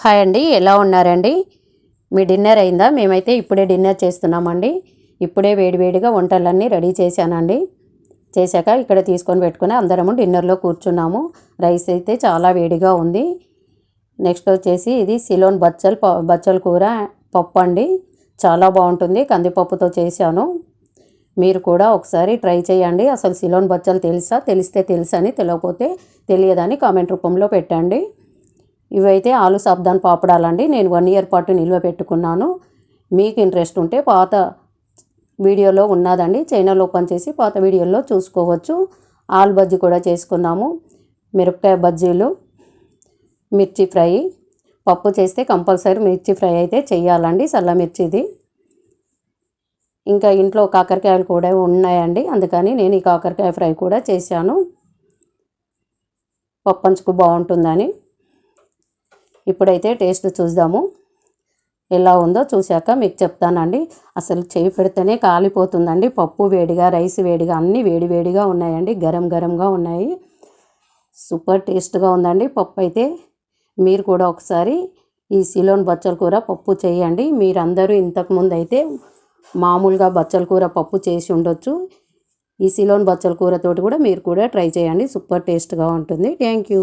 Hi అండి ఎలా ఉన్నారండి? మీ డిన్నర్ అయిందా? మేమైతే ఇప్పుడే డిన్నర్ చేస్తున్నామండి. ఇప్పుడే వేడివేడిగా వంటలన్నీ రెడీ చేశానండి. చేశాక ఇక్కడ తీసుకొని పెట్టుకుని అందరము డిన్నర్లో కూర్చున్నాము. రైస్ అయితే చాలా వేడిగా ఉంది. నెక్స్ట్ వచ్చేసి ఇది సిలోన్ బచ్చల్ ప- బచ్చల కూర పప్పు అండి. చాలా బాగుంటుంది. కందిపప్పుతో చేశాను. మీరు కూడా ఒకసారి ట్రై చేయండి. అసలు సిలోన్ బచ్చలు తెలుసా? తెలిస్తే తెలుసని తెలియకపోతే తెలియదని కామెంట్ రూపంలో పెట్టండి. ఇవైతే ఆలు సాబ్దాన్ పాపడాలండి. నేను వన్ ఇయర్ పాటు నిల్వ పెట్టుకున్నాను. మీకు ఇంట్రెస్ట్ ఉంటే పాత వీడియోలో ఉన్నదండి. చైనల్ ఓపెన్ చేసి పాత వీడియోలో చూసుకోవచ్చు. ఆలు బజ్జీ కూడా చేసుకున్నాము. మిరపకాయ బజ్జీలు మిర్చి ఫ్రై. పప్పు చేస్తే కంపల్సరీ మిర్చి ఫ్రై అయితే చేయాలండి చల్ల మిర్చిది. ఇంకా ఇంట్లో కాకరకాయలు కూడా ఉన్నాయండి. అందుకని నేను ఈ కాకరకాయ ఫ్రై కూడా చేశాను. పప్పంచుకు బాగుంటుందని. ఇప్పుడైతే టేస్ట్ చూద్దాము. ఎలా ఉందో చూశాక మీకు చెప్తానండి. అసలు చేయి పెడితేనే కాలిపోతుందండి. పప్పు వేడిగా రైస్ వేడిగా అన్నీ వేడి వేడిగా ఉన్నాయండి. గరం గరంగా ఉన్నాయి. సూపర్ టేస్ట్గా ఉందండి. పప్పు అయితే మీరు కూడా ఒకసారి ఈ సిలోన్ బచ్చల కూర పప్పు చేయండి. మీరందరూ ఇంతకుముందు అయితే మామూలుగా బచ్చల కూర పప్పు చేసి ఉండొచ్చు. ఈ సిలోన్ బచ్చల కూరతోటి కూడా మీరు కూడా ట్రై చేయండి. సూపర్ టేస్ట్గా ఉంటుంది. Thank you.